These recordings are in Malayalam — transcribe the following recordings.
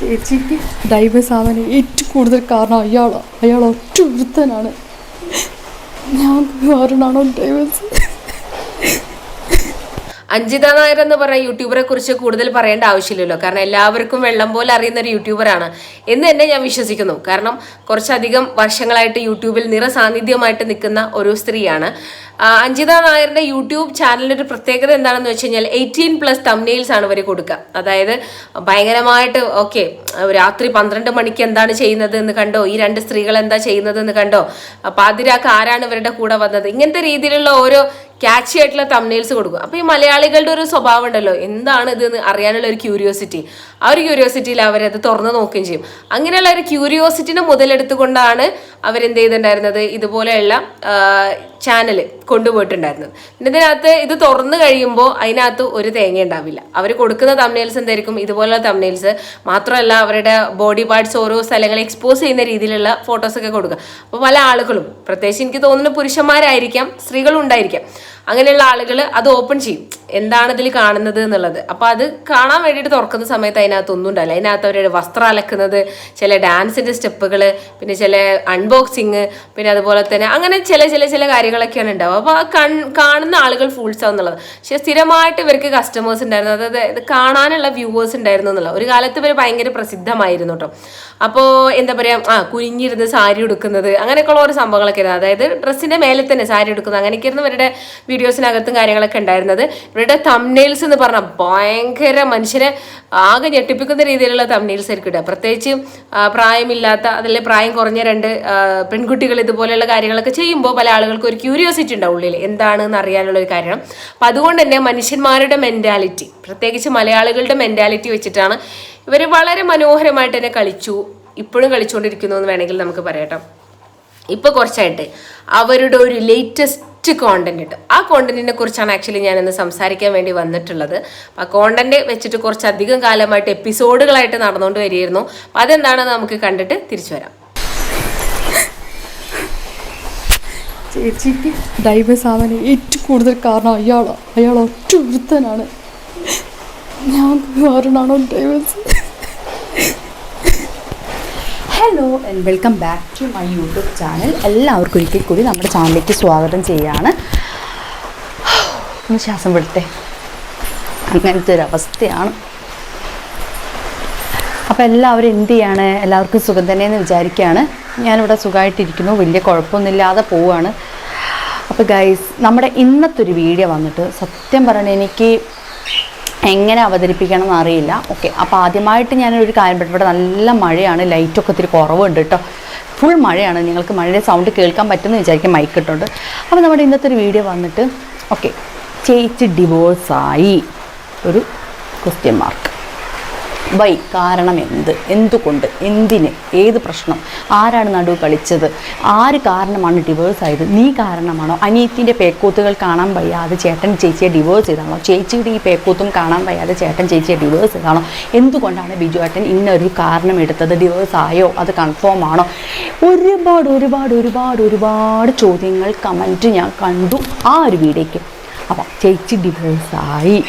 ചേച്ചിക്ക് ഡൈവേഴ്സ് ആവാൻ ഏറ്റവും കൂടുതൽ കാരണം അയാളാണ് അയാൾ ഒറ്റ ഒരുത്തനാണ്. ഞാൻ കാരണമാണോ ഡൈവേഴ്സ് അഞ്ജിത നായർ എന്ന് പറഞ്ഞ യൂട്യൂബറെ കുറിച്ച് കൂടുതൽ പറയേണ്ട ആവശ്യമില്ലല്ലോ. കാരണം എല്ലാവർക്കും വെള്ളം പോലെ അറിയുന്ന ഒരു യൂട്യൂബറാണ് എന്ന് തന്നെ ഞാൻ വിശ്വസിക്കുന്നു. കാരണം കുറച്ചധികം വർഷങ്ങളായിട്ട് യൂട്യൂബിൽ നിറസാന്നിധ്യമായിട്ട് നിൽക്കുന്ന ഒരു സ്ത്രീയാണ്. അഞ്ജിത നായരുടെ യൂട്യൂബ് ചാനലിന്റെ ഒരു പ്രത്യേകത എന്താണെന്ന് വെച്ച് കഴിഞ്ഞാൽ എയ്റ്റീൻ പ്ലസ് തമ്നെയിൽസ് ആണ് ഇവർ കൊടുക്കുക. അതായത് ഭയങ്കരമായിട്ട് ഓക്കെ രാത്രി പന്ത്രണ്ട് മണിക്ക് എന്താണ് ചെയ്യുന്നത് എന്ന് കണ്ടോ? ഈ രണ്ട് സ്ത്രീകൾ എന്താ ചെയ്യുന്നത് എന്ന് കണ്ടോ? പാതിരാക്ക് ആരാണ് ഇവരുടെ കൂടെ വന്നത്? ഇങ്ങനത്തെ രീതിയിലുള്ള ഓരോ ക്യാച്ചി ആയിട്ടുള്ള തംനെയിൽസ് കൊടുക്കും. അപ്പോൾ ഈ മലയാളികളുടെ ഒരു സ്വഭാവം ഉണ്ടല്ലോ. എന്താണ് ഇത് എന്ന് അറിയാനുള്ള ഒരു ക്യൂരിയോസിറ്റി ആ ഒരു ക്യൂരിയോസിറ്റിയിൽ അവരത് തുറന്നു നോക്കുകയും ചെയ്യും. അങ്ങനെയുള്ള ഒരു ക്യൂരിയോസിറ്റിനെ മുതലെടുത്തുകൊണ്ടാണ് അവരെന്ത് ചെയ്തിട്ടുണ്ടായിരുന്നത് ഇതുപോലെയുള്ള ചാനൽ കൊണ്ടുപോയിട്ടുണ്ടായിരുന്നത്. ഇതിനകത്ത് ഇത് തുറന്നു കഴിയുമ്പോൾ അതിനകത്ത് ഒരു തേങ്ങ ഉണ്ടാവില്ല. അവർ കൊടുക്കുന്ന തമ്നെയിൽസ് എന്തായിരിക്കും? ഇതുപോലുള്ള തമ്നെയിൽസ് മാത്രമല്ല അവരുടെ ബോഡി പാർട്സ് ഓരോ സ്ഥലങ്ങളെ എക്സ്പോസ് ചെയ്യുന്ന രീതിയിലുള്ള ഫോട്ടോസൊക്കെ കൊടുക്കുക. അപ്പോൾ പല ആളുകളും പ്രത്യേകിച്ച് എനിക്ക് തോന്നുന്നു പുരുഷന്മാരായിരിക്കാം സ്ത്രീകളും ഉണ്ടായിരിക്കാം അങ്ങനെയുള്ള ആളുകൾ അത് ഓപ്പൺ ചെയ്യും. എന്താണ് ഇതിൽ കാണുന്നത് എന്നുള്ളത്. അപ്പോൾ അത് കാണാൻ വേണ്ടിയിട്ട് തുറക്കുന്ന സമയത്ത് അതിനകത്ത് ഒന്നും ഉണ്ടാവില്ല. അതിനകത്ത് അവരുടെ വസ്ത്രം അലക്കുന്നത് ചില ഡാൻസിന്റെ സ്റ്റെപ്പുകൾ പിന്നെ ചില അൺബോക്സിങ് പിന്നെ അതുപോലെ തന്നെ അങ്ങനെ ചില ചില ചില കാര്യങ്ങളൊക്കെയാണ് ഉണ്ടാവുക. അപ്പോൾ കൺ കാണുന്ന ആളുകൾ ഫൂൾസ് ആവുന്നുള്ളത് പക്ഷേ സ്ഥിരമായിട്ട് ഇവർക്ക് കസ്റ്റമേഴ്സ് ഉണ്ടായിരുന്നു. അതായത് കാണാനുള്ള വ്യൂവേഴ്സ് ഉണ്ടായിരുന്നു എന്നുള്ളത്. ഒരു കാലത്ത് ഇവർ ഭയങ്കര പ്രസിദ്ധമായിരുന്നു കേട്ടോ അപ്പോൾ എന്താ പറയുക ആ കുനിഞ്ഞിരുന്ന് സാരി ഉടുക്കുന്നത് അങ്ങനെയൊക്കെയുള്ള ഓരോ സംഭവങ്ങളൊക്കെ ആയിരുന്നു. അതായത് ഡ്രസ്സിന്റെ മേലെ തന്നെ സാരി ഉടുക്കുന്നത് അങ്ങനെയൊക്കെയായിരുന്നു ഇവരുടെ വീഡിയോസിനകത്തും കാര്യങ്ങളൊക്കെ ഉണ്ടായിരുന്നത്. ഇവരുടെ തംനെയിൽസ് എന്ന് പറഞ്ഞാൽ ഭയങ്കര മനുഷ്യരെ ആകെ ഞെട്ടിപ്പിക്കുന്ന രീതിയിലുള്ള തംനെയിൽസ് ആയിരിക്കും ഇടുക. പ്രത്യേകിച്ച് പ്രായമില്ലാത്ത അതിലെ പ്രായം കുറഞ്ഞ രണ്ട് പെൺകുട്ടികൾ ഇതുപോലെയുള്ള കാര്യങ്ങളൊക്കെ ചെയ്യുമ്പോൾ പല ആളുകൾക്കും ഒരു ക്യൂരിയോസിറ്റി ഉണ്ടാവും ഉള്ളിൽ. എന്താണെന്ന് അറിയാനുള്ള ഒരു കാര്യം അപ്പം അതുകൊണ്ട് തന്നെ മനുഷ്യന്മാരുടെ മെന്റാലിറ്റി പ്രത്യേകിച്ച് മലയാളികളുടെ മെന്റാലിറ്റി വെച്ചിട്ടാണ് ഇവർ വളരെ മനോഹരമായിട്ട് തന്നെ കളിച്ചു. ഇപ്പോഴും കളിച്ചുകൊണ്ടിരിക്കുന്നു എന്ന് വേണമെങ്കിൽ നമുക്ക് പറയട്ടെ. ഇപ്പൊ കുറച്ചായിട്ട് അവരുടെ ഒരു ലേറ്റസ്റ്റ് കോണ്ടന്റ് ഉണ്ട് ആ കോണ്ടന്റിനെ കുറിച്ചാണ് ആക്ച്വലി ഞാൻ ഇന്ന് സംസാരിക്കാൻ വേണ്ടി വന്നിട്ടുള്ളത്. ആ കോണ്ടന്റ് വെച്ചിട്ട് കുറച്ചധികം കാലമായിട്ട് എപ്പിസോഡുകളായിട്ട് നടന്നുകൊണ്ട് വരികയായിരുന്നു. അപ്പൊ അതെന്താണെന്ന് നമുക്ക് കണ്ടിട്ട് തിരിച്ചു വരാം. ചേച്ചിക്ക് ആവാൻ ഏറ്റവും കൂടുതൽ കാരണം അയാളാണ് അയാൾ ഒറ്റ ഒരുത്തനാണ്. ഞാൻ കാരണമാണോ divorce hello and welcome back to my YouTube channel എല്ലാവർക്കും ഒരിക്കൽ കൂടി നമ്മുടെ ചാനലിലേക്ക് സ്വാഗതം ചെയ്യാണ്. ഒന്ന് ശ്വാസം വിടട്ടെ. അങ്ങനത്തെ ഒരു അവസ്ഥയാണ്. അപ്പോൾ എല്ലാവരും എന്ത് ചെയ്യാണ്? എല്ലാവർക്കും സുഖം തന്നെയെന്ന് വിചാരിക്കുകയാണ്. ഞാനിവിടെ സുഖമായിട്ടിരിക്കുന്നു. വലിയ കുഴപ്പമൊന്നുമില്ലാതെ പോവുകയാണ്. അപ്പോൾ ഗൈസ് നമ്മുടെ ഇന്നത്തെ ഒരു വീഡിയോ വന്നിട്ട് സത്യം പറഞ്ഞാൽ എനിക്ക് എങ്ങനെ അവതരിപ്പിക്കണം എന്ന് അറിയില്ല. ഓക്കെ അപ്പോൾ ആദ്യമായിട്ട് ഞാനൊരു കാര്യം പറ്റും ഇവിടെ നല്ല മഴയാണ്. ലൈറ്റൊക്കെ ഒത്തിരി കുറവുണ്ട് കേട്ടോ ഫുൾ മഴയാണ്. നിങ്ങൾക്ക് മഴയുടെ സൗണ്ട് കേൾക്കാൻ പറ്റുമെന്ന് വിചാരിക്കും മൈക്ക് ഇട്ടുണ്ട്. അപ്പോൾ നമ്മുടെ ഇന്നത്തെ ഒരു വീഡിയോ വന്നിട്ട് ഓക്കെ ചേച്ചി ഡിവോഴ്സായി ഒരു ക്വസ്റ്റ്യൻ മാർക്ക് വൈ കാരണം എന്ത്? എന്തുകൊണ്ട്? എന്തിന്? ഏത് പ്രശ്നം? ആരാണ് നടുവ് കളിച്ചത്? ആര് കാരണമാണ് ഡിവോഴ്സ് ആയത്? നീ കാരണമാണോ? അനിയത്തിന്റെ പേക്കൂത്തുകൾ കാണാൻ വയ്യാതെ ചേട്ടൻ ചേച്ചിയെ ഡിവോഴ്സ് ചെയ്താണോ? ചേച്ചിയുടെ ഈ പേക്കൂത്തും കാണാൻ വയ്യാതെ ചേട്ടൻ ചേച്ചിയെ ഡിവോഴ്സ് ചെയ്താണോ? എന്തുകൊണ്ടാണ് ബിജു ഏട്ടൻ ഇന്നൊരു കാരണം എടുത്തത്? ഡിവോഴ്സ് ആയോ? അത് കൺഫേം ആണോ? ഒരുപാട് ഒരുപാട് ഒരുപാട് ഒരുപാട് ചോദ്യങ്ങൾ കമന്റ് ഞാൻ കണ്ടു ആ ഒരു വീഡിയോയ്ക്ക്. അപ്പം ചേച്ചി ഡിവോഴ്സായി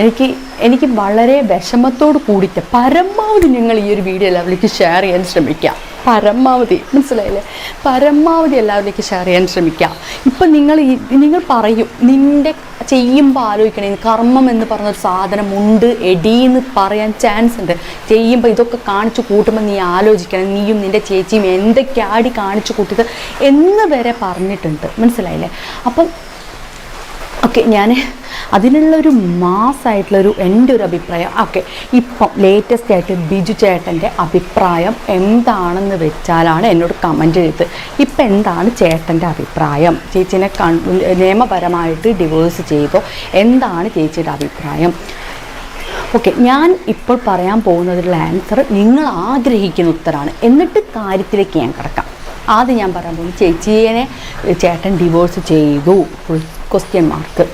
എനിക്ക് എനിക്ക് വളരെ വിഷമത്തോട് കൂടിയിട്ട് പരമാവധി നിങ്ങൾ ഈ ഒരു വീഡിയോ എല്ലാവരിലേക്ക് ഷെയർ ചെയ്യാൻ ശ്രമിക്കാം പരമാവധി മനസ്സിലായില്ലേ? പരമാവധി എല്ലാവരിലേക്ക് ഷെയർ ചെയ്യാൻ ശ്രമിക്കാം ഇപ്പം നിങ്ങൾ നിങ്ങൾ പറയും നിന്റെ ചെയ്യുമ്പോൾ ആലോചിക്കണേ കർമ്മം എന്ന് പറഞ്ഞൊരു സാധനം ഉണ്ട് എടീന്ന് പറയാൻ ചാൻസ് ഉണ്ട്. ചെയ്യുമ്പോൾ ഇതൊക്കെ കാണിച്ചു കൂട്ടുമ്പോൾ നീ ആലോചിക്കണം നീയും നിന്റെ ചേച്ചിയും എന്തൊക്കെ ആടി കാണിച്ചു കൂട്ടിയത് എന്ന് വരെ പറഞ്ഞിട്ടുണ്ട്. മനസ്സിലായില്ലേ? അപ്പം ഓക്കെ ഞാൻ അതിനുള്ളൊരു മാസ്സായിട്ടുള്ളൊരു എന്റെ ഒരു അഭിപ്രായം. ഓക്കെ ഇപ്പം ലേറ്റസ്റ്റ് ആയിട്ട് ബിജു ചേട്ടന്റെ അഭിപ്രായം എന്താണെന്ന് വെച്ചാലാണ് എന്നോട് കമന്റ് ചെയ്തത്. ഇപ്പം എന്താണ് ചേട്ടന്റെ അഭിപ്രായം? ചേച്ചിനെ കൺ നിയമപരമായിട്ട് ഡിവോഴ്സ് ചെയ്തോ? എന്താണ് ചേച്ചിയുടെ അഭിപ്രായം? ഓക്കെ ഞാൻ ഇപ്പോൾ പറയാൻ പോകുന്നതിലുള്ള ആൻസർ നിങ്ങൾ ആഗ്രഹിക്കുന്ന ഉത്തരമാണ് എന്നിട്ട് കാര്യത്തിലേക്ക് ഞാൻ കിടക്കാം. ആദ്യം ഞാൻ പറയാൻ പോകുന്നത് ചേച്ചിയെ ചേട്ടൻ ഡിവോഴ്സ് ചെയ്തു. ക്വസ്റ്റ്യൻ മാർക്ക്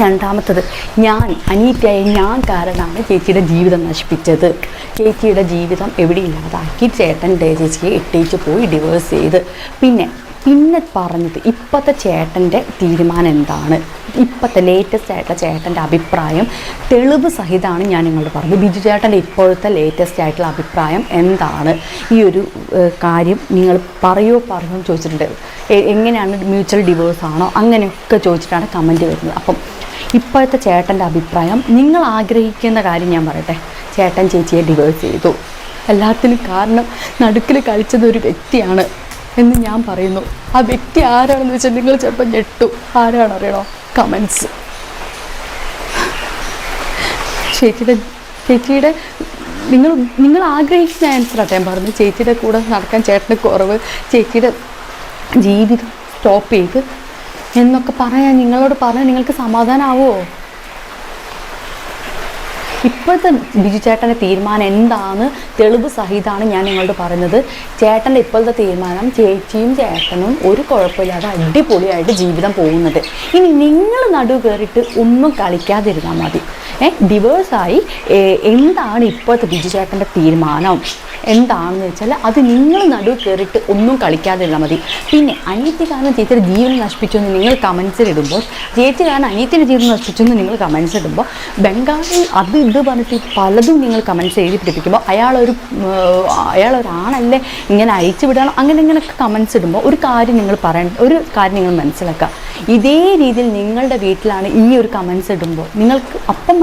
രണ്ടാമത്തത് ഞാൻ അനീറ്റയായ ഞാൻ കാരണമാണ് ചേച്ചിയുടെ ജീവിതം നശിപ്പിച്ചത്. ചേച്ചിയുടെ ജീവിതം എവിടെ ഇല്ലാതാക്കി ചേട്ടൻ ചേച്ചിയെ ഇട്ടേച്ച് പോയി ഡിവോഴ്സ് ചെയ്ത്. പിന്നെ പിന്നെ പറഞ്ഞത് ഇപ്പോഴത്തെ ചേട്ടന്റെ തീരുമാനം എന്താണ്? ഇപ്പോഴത്തെ ലേറ്റസ്റ്റ് ആയിട്ടുള്ള ചേട്ടന്റെ അഭിപ്രായം. തെളിവ് സഹിതമാണ് ഞാൻ നിങ്ങളോട് പറഞ്ഞത്. ബിജു ചേട്ടന്റെ ഇപ്പോഴത്തെ ലേറ്റസ്റ്റ് ആയിട്ടുള്ള അഭിപ്രായം എന്താണ്? ഈ ഒരു കാര്യം നിങ്ങൾ പറയോ പറയോ എന്ന് ചോദിച്ചിട്ടുണ്ട്. എങ്ങനെയാണ് മ്യൂച്വൽ ഡിവോഴ്സ് ആണോ? അങ്ങനെയൊക്കെ ചോദിച്ചിട്ടാണ് കമന്റ് വരുന്നത്. അപ്പം ഇപ്പോഴത്തെ ചേട്ടന്റെ അഭിപ്രായം നിങ്ങൾ ആഗ്രഹിക്കുന്ന കാര്യം ഞാൻ പറയട്ടെ. ചേട്ടൻ ചേച്ചിയെ ഡിവോഴ്സ് ചെയ്തു. എല്ലാത്തിനും കാരണം നടുക്കിൽ കളിച്ചത് ഒരു വ്യക്തിയാണ്. എന്ന് ഞാൻ പറയുന്നു. ആ വ്യക്തി ആരാണെന്ന് വെച്ചാൽ നിങ്ങൾ ചിലപ്പോൾ ഞെട്ടു. ആരാണ് അറിയണോ? കമൻസ് ചേച്ചിയുടെ ചേച്ചിയുടെ നിങ്ങൾ നിങ്ങൾ ആഗ്രഹിക്കുന്ന ആൻസർ ഞാൻ പറഞ്ഞു ചേച്ചിയുടെ കൂടെ നടക്കാൻ ചേട്ടന് കുറവ് ചേച്ചിയുടെ ജീവിതം സ്റ്റോപ്പ് ചെയ്ത് എന്നൊക്കെ പറയാൻ നിങ്ങളോട് പറയാൻ നിങ്ങൾക്ക് സമാധാനമാവോ ഇപ്പോഴത്തെ ബിജു ചേട്ടന്റെ തീരുമാനം എന്താണ്? തെളിവ് സഹിതമാണ് ഞാൻ നിങ്ങളോട് പറഞ്ഞത് ചേട്ടന്റെ ഇപ്പോഴത്തെ തീരുമാനം ചേച്ചിയും ചേട്ടനും ഒരു കുഴപ്പമില്ലാതെ അടിപൊളിയായിട്ട് ജീവിതം പോകുന്നത്. ഇനി നിങ്ങൾ നടു കയറിയിട്ട് ഒന്നും കളിക്കാതിരുന്നാൽ മതി. ഡിവേഴ്സായി എന്താണ് ഇപ്പോഴത്തെ ബിജു ചേട്ടന്റെ തീരുമാനം? എന്താണെന്ന് വെച്ചാൽ അത് നിങ്ങൾ നടുവ് കയറിയിട്ട് ഒന്നും കളിക്കാതിരുന്നാൽ മതി. പിന്നെ അനിയത്തി കാരണം ചേച്ചിയുടെ ജീവൻ നശിപ്പിച്ചു എന്ന് നിങ്ങൾ കമൻസിൽ ഇടുമ്പോൾ ചേച്ചി കാരണം അനിയത്തിന്റെ ജീവൻ നശിപ്പിച്ചു എന്ന് നിങ്ങൾ കമൻസ് ഇടുമ്പോൾ ബംഗാളി അത് ഇത് പറഞ്ഞിട്ട് പലതും നിങ്ങൾ കമൻസ് എഴുതി പിടിപ്പിക്കുമ്പോൾ അയാളൊരു അയാളൊരാണല്ലേ ഇങ്ങനെ അയച്ചു വിടണം അങ്ങനെ ഇങ്ങനെയൊക്കെ കമൻസ് ഇടുമ്പോൾ ഒരു കാര്യം നിങ്ങൾ പറയണം ഒരു കാര്യം നിങ്ങൾ മനസ്സിലാക്കുക. ഇതേ രീതിയിൽ നിങ്ങളുടെ വീട്ടിലാണ് ഈ ഒരു കമൻസ് ഇടുമ്പോൾ നിങ്ങൾക്ക് അപ്പം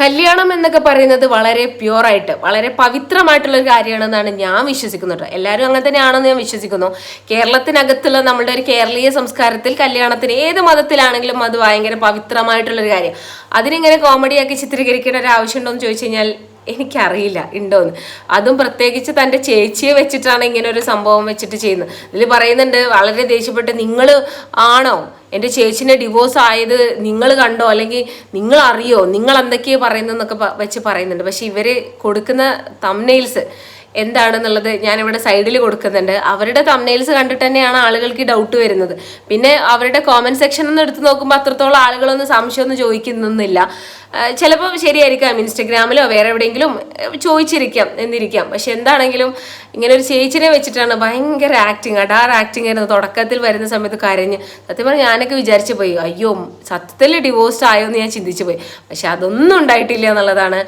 കല്യാണം എന്നൊക്കെ പറയുന്നത് വളരെ പ്യുവറായിട്ട് വളരെ പവിത്രമായിട്ടുള്ള ഒരു കാര്യമാണെന്നാണ് ഞാൻ വിശ്വസിക്കുന്നത്. എല്ലാവരും അങ്ങനെ തന്നെയാണെന്ന് ഞാൻ വിശ്വസിക്കുന്നു. കേരളത്തിനകത്തുള്ള നമ്മുടെ ഒരു കേരളീയ സംസ്കാരത്തിൽ കല്യാണത്തിന് ഏത് മതത്തിലാണെങ്കിലും അത് ഭയങ്കര പവിത്രമായിട്ടുള്ള ഒരു കാര്യം. അതിനിങ്ങനെ കോമഡിയാക്കി ചിത്രീകരിക്കേണ്ട ഒരു ആവശ്യമുണ്ടോ എന്ന് ചോദിച്ചു കഴിഞ്ഞാൽ എനിക്കറിയില്ല ഉണ്ടോന്ന്. അതും പ്രത്യേകിച്ച് തന്റെ ചേച്ചിയെ വെച്ചിട്ടാണ് ഇങ്ങനെ ഒരു സംഭവം വെച്ചിട്ട് ചെയ്യുന്നത്. ഇതിൽ പറയുന്നുണ്ട് വളരെ ദേഷ്യപ്പെട്ട് നിങ്ങൾ ആണോ? എന്റെ ചേച്ചിനെ ഡിവോഴ്സ് ആയത് നിങ്ങൾ കണ്ടോ? അല്ലെങ്കിൽ നിങ്ങൾ അറിയോ? നിങ്ങൾ എന്തൊക്കെയോ പറയുന്നതെന്നൊക്കെ വെച്ച് പറയുന്നുണ്ട്. പക്ഷെ ഇവർ കൊടുക്കുന്ന തംനെയിൽസ് എന്താണെന്നുള്ളത് ഞാനിവിടെ സൈഡിൽ കൊടുക്കുന്നുണ്ട്. അവരുടെ തംനെയിൽസ് കണ്ടിട്ട് തന്നെയാണ് ആളുകൾക്ക് ഡൗട്ട് വരുന്നത്. പിന്നെ അവരുടെ കോമന്റ് സെക്ഷൻ ഒന്ന് എടുത്ത് നോക്കുമ്പോൾ അത്രത്തോളം ആളുകളൊന്നും സംശയമൊന്നും ചോദിക്കുന്നൊന്നുമില്ല ചിലപ്പോൾ ശരിയായിരിക്കാം ഇൻസ്റ്റഗ്രാമിലോ വേറെ എവിടെയെങ്കിലും ചോദിച്ചിരിക്കാം എന്നിരിക്കാം. പക്ഷെ എന്താണെങ്കിലും ഇങ്ങനെ ഒരു ചേച്ചിനെ വെച്ചിട്ടാണ് ഭയങ്കര ആക്ടിങ് അടാർ ആക്ടിങ് ആയിരുന്നു. തുടക്കത്തിൽ വരുന്ന സമയത്ത് കരഞ്ഞ്. സത്യം പറഞ്ഞാൽ ഞാനൊക്കെ വിചാരിച്ചു പോയി. അയ്യോ സത്യത്തിൽ ഡിവോഴ്സ് ആയോ എന്ന് ഞാൻ ചിന്തിച്ചു പോയി. പക്ഷെ അതൊന്നും ഉണ്ടായിട്ടില്ല എന്നുള്ളതാണ്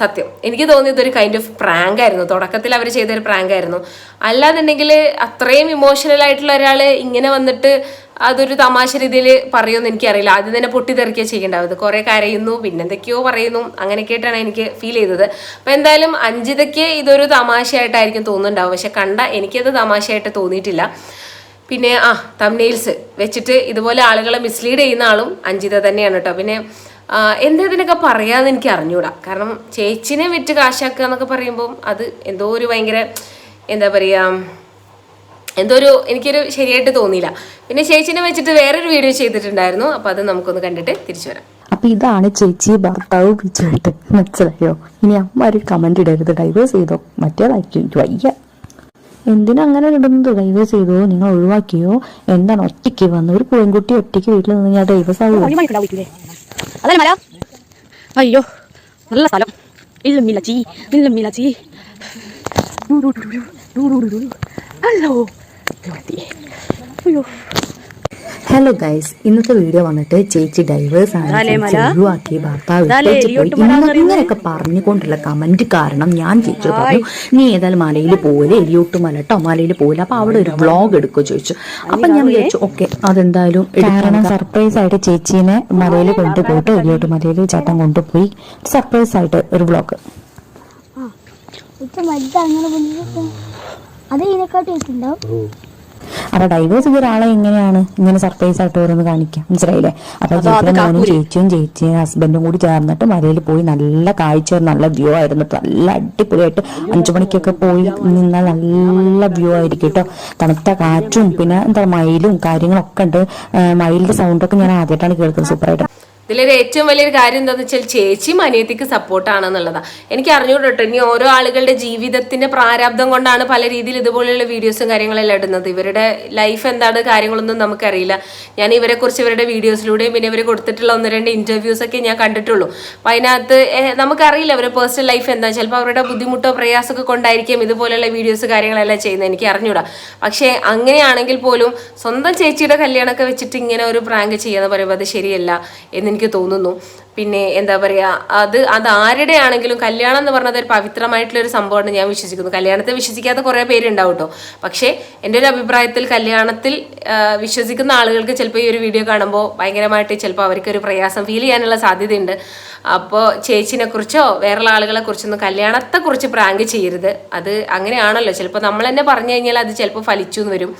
സത്യം. എനിക്ക് തോന്നിയത് ഒരു കൈൻഡ് ഓഫ് പ്രാങ്ക് ആയിരുന്നു. തുടക്കത്തിൽ അവർ ചെയ്തൊരു പ്രാങ്ക് ആയിരുന്നു. അല്ലാന്നുണ്ടെങ്കിൽ അത്രയും ഇമോഷണൽ ആയിട്ടുള്ള ഒരാൾ ഇങ്ങനെ വന്നിട്ട് അതൊരു തമാശ രീതിയിൽ പറയുമെന്ന് എനിക്കറിയില്ല. ആദ്യം തന്നെ പൊട്ടിത്തെറിക്കുക ചെയ്യേണ്ടാവും കുറേ കരയുന്നു പിന്നെന്തൊക്കെയോ പറയുന്നു. അങ്ങനെയൊക്കെയായിട്ടാണ് എനിക്ക് ഫീൽ ചെയ്തത്. അപ്പം എന്തായാലും അഞ്ജിതയ്ക്ക് ഇതൊരു തമാശയായിട്ടായിരിക്കും തോന്നുന്നുണ്ടാവും. പക്ഷെ കണ്ട എനിക്കത് തമാശയായിട്ട് തോന്നിയിട്ടില്ല. പിന്നെ ആ തംനെയിൽസ് വെച്ചിട്ട് ഇതുപോലെ ആളുകളെ മിസ്ലീഡ് ചെയ്യുന്ന ആളും അഞ്ജിത തന്നെയാണ് കേട്ടോ. പിന്നെ എന്താ ഇതിനൊക്കെ പറയാന്ന് എനിക്ക് അറിഞ്ഞൂടാ. കാരണം ചേച്ചിനെ വിറ്റ് കാശാക്കുക എന്നൊക്കെ പറയുമ്പം അത് എന്തോ ഒരു ഭയങ്കര എന്താ പറയുക എന്തോ ഒരു എനിക്കൊരു ശരിയായിട്ട് തോന്നിയില്ല. പിന്നെ ചേച്ചിനെ വെച്ചിട്ട് വേറൊരു വീഡിയോ ചെയ്തിട്ടുണ്ടായിരുന്നു. അപ്പോൾ അത് നമുക്കൊന്ന് കണ്ടിട്ട് തിരിച്ചു വരാം. അപ്പൊ ഇതാണ് ചേച്ചി ഭർത്താവ് ബിജുവായിട്ട് മനസ്സിലായോ? ഇനി അമ്മ ഒരു കമന്റ് ഇടരുത്. ഡൈവേഴ്സ് ചെയ്തോ? മറ്റേതാക്കി വയ്യ. എന്തിനാ അങ്ങനെ ഇടുന്നത്? ഡൈവേഴ്സ് ചെയ്തോ? നിങ്ങൾ ഒഴിവാക്കിയോ? എന്താണ് ഒറ്റയ്ക്ക് വന്ന്? ഒരു പെൺകുട്ടി ഒറ്റയ്ക്ക് വീട്ടിൽ നിന്ന് ഞാൻ ഡൈവേഴ്സ് ആവുമോ? അയ്യോ നല്ല സ്ഥലം. ഇല്ല മിലച്ചി ഇല്ല ചീ. ഹലോ അയ്യോ ഹലോ ഗൈസ് ഇന്നത്തെ വീഡിയോ വന്നിട്ട് ചേച്ചി ഡൈവേഴ്സ് ആണ് ഒഴിവാക്കി ഭർത്താവ് ഇങ്ങനെയൊക്കെ പറഞ്ഞുകൊണ്ടുള്ള കമന്റ് കാരണം ഞാൻ ചേച്ചി പറഞ്ഞു നീ ഏതായാലും മലയിൽ പോലെ എലിയോട്ട് മല കേട്ടോ മലയിൽ പോലെ അപ്പൊ അവിടെ ഒരു വ്ളോഗ് എടുക്കുമോ ചോദിച്ചു. അപ്പൊ ഞാൻ വിചാരിച്ചു ഓക്കെ അതെന്തായാലും കാരണം സർപ്രൈസ് ആയിട്ട് ചേച്ചീനെ മലയിൽ കൊണ്ടുപോയിട്ട് എലിയോട്ട് മലയിൽ ചേട്ടൻ കൊണ്ടുപോയി. സർപ്രൈസ് ആയിട്ട് ഒരു വ്ളോഗ് അതെ ഇതിനെക്കാട്ടി വെച്ചിട്ടുണ്ടാവും അപ്പൊ ഡൈവേഴ്സ് ചെയ്ത ഒരാളെ എങ്ങനെയാണ് ഇങ്ങനെ സർപ്രൈസ് ആയിട്ട് ഓരോന്ന് കാണിക്കാം? മനസ്സിലായില്ലേ? അപ്പൊ ചേച്ചിയുടെ മോനും ചേച്ചിയും ചേച്ചിയും ഹസ്ബൻഡും കൂടി ചേർന്നിട്ട് മലയിൽ പോയി നല്ല കാഴ്ച നല്ല വ്യൂ ആയിരുന്നു. നല്ല അടിപൊളിയായിട്ട് അഞ്ചു മണിക്കൊക്കെ പോയി നിന്നാൽ നല്ല വ്യൂ ആയിരിക്കും കേട്ടോ തണുത്ത കാറ്റും പിന്നെ എന്താ മയിലും കാര്യങ്ങളൊക്കെ ഉണ്ട്. മയിലിന്റെ സൗണ്ടൊക്കെ ഞാൻ ആദ്യമായിട്ടാണ് കേൾക്കുന്നത്. സൂപ്പറായിട്ട്. ഇതിലൊരു ഏറ്റവും വലിയൊരു കാര്യം എന്താണെന്ന് വെച്ചാൽ ചേച്ചിയും അനിയത്തിക്ക് സപ്പോർട്ടാണെന്നുള്ളതാണ് എനിക്ക് അറിഞ്ഞുകൂടെ കേട്ടോ ഇനി ഓരോ ആളുകളുടെ ജീവിതത്തിന്റെ പ്രാരാബ്ദം കൊണ്ടാണ് പല രീതിയിൽ ഇതുപോലെയുള്ള വീഡിയോസും കാര്യങ്ങളെല്ലാം ഇടുന്നത്. ഇവരുടെ ലൈഫ് എന്താണ് കാര്യങ്ങളൊന്നും നമുക്കറിയില്ല. ഞാൻ ഇവരെക്കുറിച്ച് ഇവരുടെ വീഡിയോസിലൂടെയും പിന്നെ ഇവർ കൊടുത്തിട്ടുള്ള ഒന്ന് രണ്ട് ഇന്റർവ്യൂസ് ഒക്കെ ഞാൻ കണ്ടിട്ടുള്ളൂ. അപ്പം അതിനകത്ത് നമുക്കറിയില്ല അവരുടെ പേഴ്സണൽ ലൈഫ് എന്താ. ചിലപ്പോൾ അവരുടെ ബുദ്ധിമുട്ടോ പ്രയാസമൊക്കെ കൊണ്ടായിരിക്കും ഇതുപോലെയുള്ള വീഡിയോസ് കാര്യങ്ങളെല്ലാം ചെയ്യുന്നത്. എനിക്ക് അറിഞ്ഞൂടാ. പക്ഷേ അങ്ങനെയാണെങ്കിൽ പോലും സ്വന്തം ചേച്ചിയുടെ കല്യാണമൊക്കെ വെച്ചിട്ട് ഇങ്ങനെ ഒരു പ്രാങ്ക് ചെയ്യാന്ന് പറയുമ്പോൾ അത് ശരിയല്ല എന്ന് എനിക്ക് തോന്നുന്നു. പിന്നെ എന്താ പറയുക അത് അത് ആരുടെ ആണെങ്കിലും കല്യാണം എന്ന് പറഞ്ഞത് ഒരു പവിത്രമായിട്ടുള്ള ഒരു സംഭവമാണ് ഞാൻ വിശ്വസിക്കുന്നു. കല്യാണത്തെ വിശ്വസിക്കാത്ത കുറേ പേരുണ്ടാവും കേട്ടോ. പക്ഷേ എന്റെ ഒരു അഭിപ്രായത്തിൽ കല്യാണത്തിൽ വിശ്വസിക്കുന്ന ആളുകൾക്ക് ചിലപ്പോൾ ഈ ഒരു വീഡിയോ കാണുമ്പോൾ ഭയങ്കരമായിട്ട് ചിലപ്പോൾ അവർക്ക് ഒരു പ്രയാസം ഫീൽ ചെയ്യാനുള്ള സാധ്യതയുണ്ട്. അപ്പോൾ ചേച്ചിനെ കുറിച്ചോ വേറെയുള്ള ആളുകളെ കുറിച്ചൊന്നും കല്യാണത്തെ കുറിച്ച് പ്രാങ്ക് ചെയ്യരുത്. അത് അങ്ങനെയാണല്ലോ. ചിലപ്പോൾ നമ്മൾ തന്നെ പറഞ്ഞു കഴിഞ്ഞാൽ അത് ചിലപ്പോൾ ഫലിച്ചു എന്ന് വരും.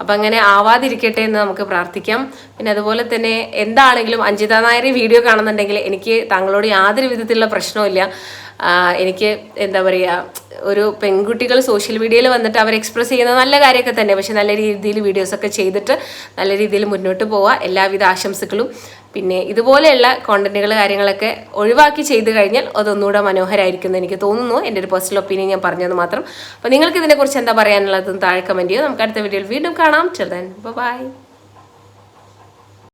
അപ്പം അങ്ങനെ ആവാതിരിക്കട്ടെ എന്ന് നമുക്ക് പ്രാർത്ഥിക്കാം. പിന്നെ അതുപോലെ തന്നെ എന്താണെങ്കിലും അഞ്ജിത നായർ വീഡിയോ കാണുന്നുണ്ടെങ്കിൽ എനിക്ക് താങ്കളോട് യാതൊരു വിധത്തിലുള്ള പ്രശ്നവുമില്ല എനിക്ക് എന്താ പറയുക ഒരു പെൺകുട്ടികൾ സോഷ്യൽ മീഡിയയിൽ വന്നിട്ട് അവർ എക്സ്പ്രസ് ചെയ്യുന്ന നല്ല കാര്യമൊക്കെ തന്നെ. പക്ഷെ നല്ല രീതിയിൽ വീഡിയോസൊക്കെ ചെയ്തിട്ട് നല്ല രീതിയിൽ മുന്നോട്ട് പോവുക എല്ലാവിധ ആശംസകളും. പിന്നെ ഇതുപോലെയുള്ള കോണ്ടന്റുകൾ കാര്യങ്ങളൊക്കെ ഒഴിവാക്കി ചെയ്തു കഴിഞ്ഞാൽ അതൊന്നുകൂടെ മനോഹരമായിരിക്കും എന്ന് എനിക്ക് തോന്നുന്നു. എന്റെ ഒരു പേഴ്സണൽ ഒപ്പീനിയൻ ഞാൻ പറഞ്ഞത് മാത്രം. അപ്പോൾ നിങ്ങൾക്ക് ഇതിനെക്കുറിച്ച് എന്താ പറയാനുള്ളത് താഴെ കമന്റ് ചെയ്യുക. നമുക്ക് അടുത്ത വീഡിയോയിൽ വീണ്ടും കാണാം. ചെറുതാൻ ബൈ